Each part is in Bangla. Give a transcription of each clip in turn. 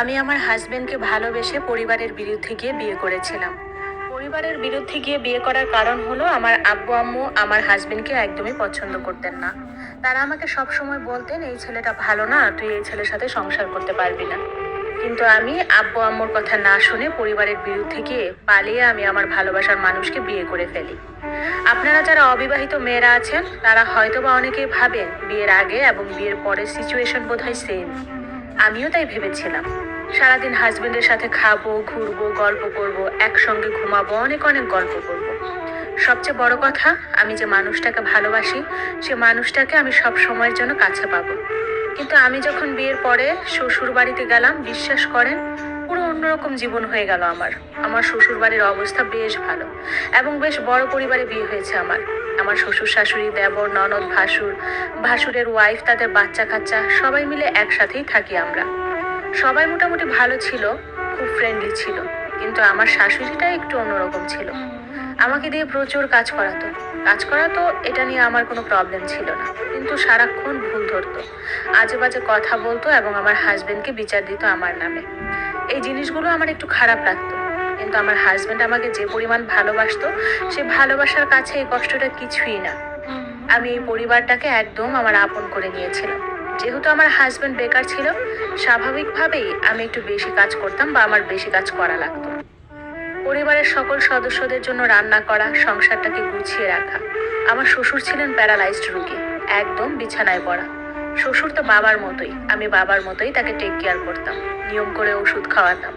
আমি আমার হাজবেন্ডকে ভালোবেসে পরিবারের বিরুদ্ধে গিয়ে বিয়ে করেছিলাম। পরিবারের বিরুদ্ধে গিয়ে বিয়ে করার কারণ হলো আমার আব্বু, আম্মু আমার হাজবেন্ডকে একদমই পছন্দ করতেন না। তারা আমাকে সব সময় বলতেন, এই ছেলেটা ভালো না, তুই এই ছেলের সাথে সংসার করতে পারবি না। কিন্তু আমি আব্বু, আম্মুর কথা না শুনে পরিবারের বিরুদ্ধে গিয়ে পালিয়ে আমি আমার ভালোবাসার মানুষকে বিয়ে করে ফেলি। আপনারা যারা অবিবাহিত মেয়েরা আছেন, তারা হয়তো বা অনেকেই ভাবেন বিয়ের আগে এবং বিয়ের পরের সিচুয়েশন বোধহয় সেম আমিও তাই ভেবেছিলাম। সারাদিন হাজবেন্ডের সাথে খাব, ঘুরবো, গল্প করব, একসঙ্গে ঘুমাবো, অনেক অনেক গল্প করব। সবচেয়ে বড় কথা, আমি যে মানুষটাকে ভালোবাসি, সে মানুষটাকে আমি সব সময়ের জন্য কাছে পাবো। কিন্তু আমি যখন বিয়ের পরে শ্বশুর বাড়িতে গেলাম, বিশ্বাস করেন, পুরো অন্যরকম জীবন হয়ে গেল আমার। আমার শ্বশুর বাড়ির অবস্থা বেশ ভালো এবং বেশ বড় পরিবারে বিয়ে হয়েছে আমার। আমার শ্বশুর শাশুড়ি, দেবর, ননদ, ভাসুর, ভাসুরের ওয়াইফ তাদের বাচ্চা কাচ্চা সবাই মিলে একসাথেই থাকি আমরা। সবাই মোটামুটি ভালো ছিল, খুব ফ্রেন্ডলি ছিল, কিন্তু আমার শাশুড়িটা একটু অন্যরকম ছিল। আমাকে দিয়ে প্রচুর কাজ করাতো। কাজ করাতো, এটা নিয়ে আমার কোনো প্রবলেম ছিল না। কিন্তু সারাক্ষণ ভুল ধরতো। আজে বাজে কথা বলতো এবং আমার হাজবেন্ডকে বিচার দিত আমার নামে। এই জিনিসগুলো আমার একটু খারাপ লাগতো। কিন্তু আমার হাজবেন্ড আমাকে যে পরিমাণ ভালোবাসতো, সে ভালোবাসার কাছে এই কষ্টটা কিছুই না। আমি এই পরিবারটাকে একদম আমার আপন করে নিয়েছিলাম। যেহেতু আমার হাজবেন্ড বেকার ছিল, স্বাভাবিকভাবেই আমি একটু বেশি কাজ করতাম বা আমার বেশি কাজ করা লাগতো। পরিবারের সকল সদস্যদের জন্য রান্না করা, সংসারটাকে গুছিয়ে রাখা। আমার শ্বশুর ছিলেন প্যারালাইজড রোগী, একদম বিছানায় পড়া। শ্বশুর তো বাবার মতোই, আমি বাবার মতোই তাকে টেক কেয়ার করতাম, নিয়ম করে ওষুধ খাওয়াতাম।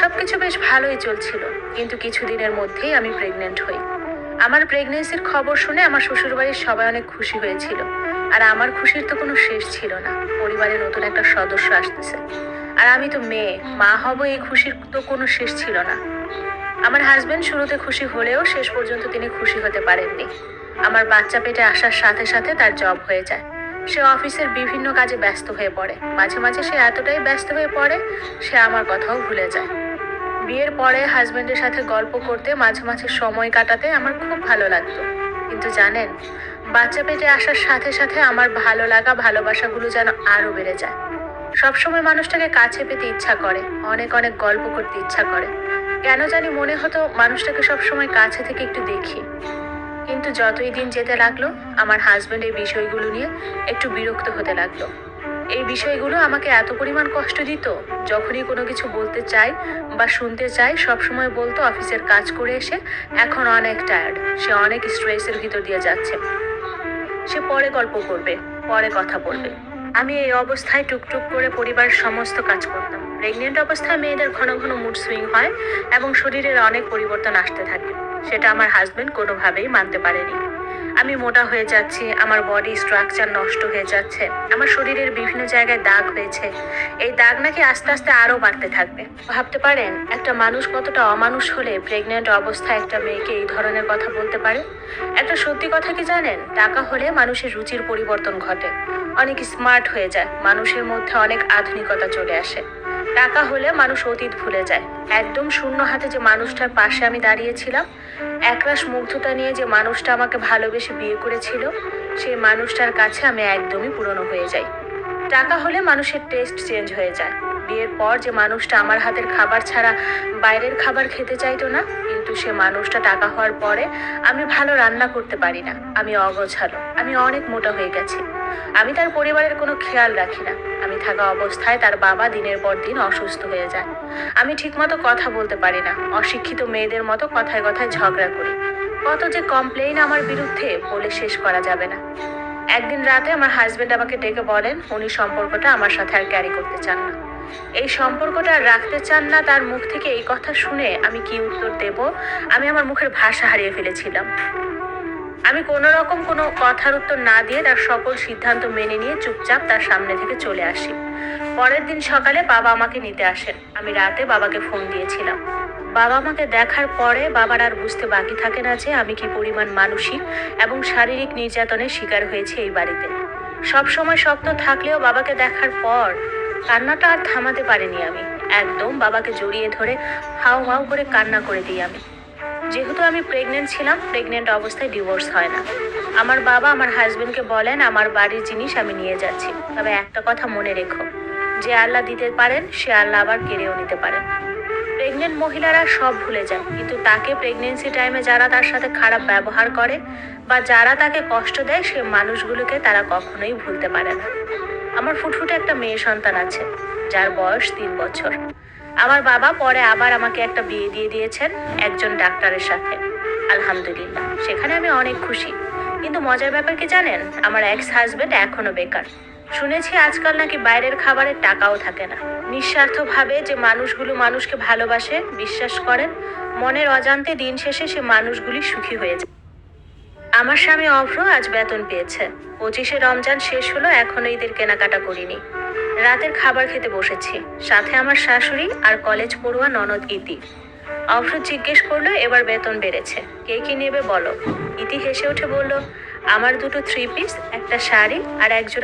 সবকিছু বেশ ভালোই চলছিল, কিন্তু কিছুদিনের মধ্যেই আমি প্রেগনেন্ট হই। আমার প্রেগনেন্সির খবর শুনে আমার শ্বশুরবাড়ির সবাই অনেক খুশি হয়েছিল। আর আমার খুশির তো কোনো শেষ ছিল না। পরিবারে নতুন একটা সদস্য আসতেছে। আর আমি তো মেয়ে, মা হব এই খুশির তো কোনো শেষ ছিল না। আমার হাজবেন্ড শুরুতে খুশি হলেও শেষ পর্যন্ত তিনি খুশি হতে পারেননি। আমার বাচ্চা পেটে আসার সাথে সাথে তার জব হয়ে যায়। সে অফিসের বিভিন্ন কাজে ব্যস্ত হয়ে পড়ে। মাঝে মাঝে সে এতটাই ব্যস্ত হয়ে পড়ে, সে আমার কথাও ভুলে যায়। বিয়ের পরে হাজবেন্ডের সাথে গল্প করতে মাঝে মাঝে সময় কাটাতে আমার খুব ভালো লাগতো। কিন্তু জানেন বাচ্চা পেটে আসার সাথে সাথে আমার ভালো লাগা ভালোবাসাগুলো যেন আরও বেড়ে যায়। সবসময় মানুষটাকে কাছে পেতে ইচ্ছা করে, অনেক অনেক গল্প করতে ইচ্ছা করে। কেন জানি মনে হতো মানুষটাকে সবসময় কাছে থেকে একটু দেখি। কিন্তু যতই দিন যেতে লাগল, আমার হাজবেন্ড এই বিষয়গুলো নিয়ে একটু বিরক্ত হতে লাগল। এই বিষয়গুলো আমাকে এত পরিমাণ কষ্ট দিত, যখনই কোনো কিছু বলতে চাই বা শুনতে চাই, সবসময় বলতো, অফিসের কাজ করে এসে এখন অনেক টায়ার্ড সে অনেক স্ট্রেসের ভিতর দিয়ে যাচ্ছে। সে পরে গল্প করবে, পরে কথা বলবে। আমি এই অবস্থায় টুকটুক করে পরিবার সমস্ত কাজ করতাম। প্রেগনেন্ট অবস্থায় মেয়েদের ঘন ঘন মুড সুইং হয় এবং শরীরের অনেক পরিবর্তন আসতে থাকে। সেটা আমার হাজবেন্ড কোনোভাবেই মানতে পারেনি। আমি মোটা হয়ে যাচ্ছি, আমার বডি স্ট্রাকচার নষ্ট হয়ে যাচ্ছে, আমার শরীরের বিভিন্ন জায়গায় দাগ হয়েছে, এই দাগ নাকি আস্তে আস্তে আরও বাড়তে থাকবে। ভাবতে পারেন, একটা মানুষ কতটা অমানুষ হলে প্রেগনেন্ট অবস্থায় একটা মেয়েকে এই ধরনের কথা বলতে পারে? একটা সত্যি কথা কি জানেন? টাকা হলে মানুষের রুচির পরিবর্তন ঘটে। অনেক স্মার্ট হয়ে যায়, মানুষের মধ্যে অনেক আধুনিকতা চলে আসে। টাকা হলে মানুষ অতীত ভুলে যায়। একদম শূন্য হাতে যে মানুষটার পাশে আমি দাঁড়িয়েছিলাম, একরাশ মুগ্ধতা নিয়ে যে মানুষটা আমাকে ভালোবেসে বিয়ে করেছিল, সেই মানুষটার কাছে আমি একদমই পুরনো হয়ে যাই। টাকা হলে মানুষের টেস্ট চেঞ্জ হয়ে যায়। বিয়ের পর যে মানুষটা আমার হাতের খাবার ছাড়া বাইরের খাবার খেতে চাইতো না কিন্তু সে মানুষটা টাকা হওয়ার পরে আমি ভালো রান্না করতে পারি না। আমি অগোছালো। আমি অনেক মোটা হয়ে গেছি। আমি তার পরিবারের কোনো খেয়াল রাখি না। আমি থাকা অবস্থায় তার বাবা দিনের পর দিন অসুস্থ হয়ে যায়। আমি ঠিকমতো কথা বলতে পারি না। অশিক্ষিত মেয়েদের মতো কথায় কথায় ঝগড়া করি। কত যে কমপ্লেইন আমার বিরুদ্ধে বলে শেষ করা যাবে না। একদিন রাতে আমার হাজবেন্ড আমাকে ডেকে বলেন, উনি সম্পর্কটা আমার সাথে আর ক্যারি করতে চান না। এই সম্পর্কটা রাখতে চান না, তার মুখ থেকে এই কথা শুনে আমি কি উত্তর দেব? আমি আমার মুখের ভাষা হারিয়ে ফেলেছিলাম। আমি কোনো রকম কোনো কথার উত্তর না দিয়ে তার সকল সিদ্ধান্ত মেনে নিয়ে চুপচাপ তার সামনে থেকে চলে আসি। পরের দিন সকালে বাবা আমাকে নিতে আসেন। আমি রাতে বাবাকে ফোন দিয়েছিলাম। বাবা আমাকে দেখার পরে বাবার আর বুঝতে বাকি থাকে না যে আমি কি পরিমাণ মানসিক এবং শারীরিক নির্যাতনের শিকার হয়েছে এই বাড়িতে। সব সময় শক্ত থাকলেও বাবাকে দেখার পর কান্নাটা আর থামাতে পারিনি আমি। একদম বাবাকে জড়িয়ে ধরে হাউ হাউ করে কান্না করে দিই আমি। যেহেতু আমি প্রেগনেন্ট ছিলাম প্রেগনেন্ট অবস্থায় ডিভোর্স হয় না। আমার বাবা আমার হাজবেন্ডকে বলেন, আমার বাড়ির জিনিস আমি নিয়ে যাচ্ছি। তবে একটা কথা মনে রেখো, যে আল্লাহ দিতে পারেন, সে আল্লাহ আবার কেড়েও নিতে পারেন। প্রেগনেন্ট মহিলারা সব ভুলে যায়, কিন্তু তাকে প্রেগনেন্সি টাইমে যারা তার সাথে খারাপ ব্যবহার করে বা যারা তাকে কষ্ট দেয়, সে মানুষগুলোকে তারা কখনোই ভুলতে পারে না। আমার ফুটফুটে একটা মেয়ে সন্তান আছে, যার বয়স তিন বছর। আমার বাবা পরে আবার আমাকে একটা বিয়ে দিয়ে দিয়েছেন একজন ডাক্তারের সাথে। আলহামদুলিল্লাহ, সেখানে আমি অনেক খুশি। কিন্তু মজার ব্যাপার কি জানেন, আমার এক্স হাজবেন্ড এখনও বেকার। শুনেছি আজকাল নাকি বাইরের খাবারের টাকাও থাকে না। নিঃস্বার্থভাবে যে মানুষগুলো মানুষকে ভালোবাসে, বিশ্বাস করেন, মনের অজান্তে দিন শেষে সে মানুষগুলি সুখী হয়ে যায়। আমার স্বামী অভ্র আজ বেতন পেয়েছে। পঁচিশে রমজান শেষ হলো, এখনও ঈদের কেনাকাটা করিনি। রাতের খাবার খেতে বসেছি। সাথে আমার শাশুড়ি আর কলেজ পড়ুয়া ননদ ইতি। অভ্র জিজ্ঞেস করল, এবার বেতন বেড়েছে। কে কি নেবে বলো? ইতি হেসে উঠে বলল, আমার দুটো থ্রি পিস একটা শাড়ি আর একজোড়া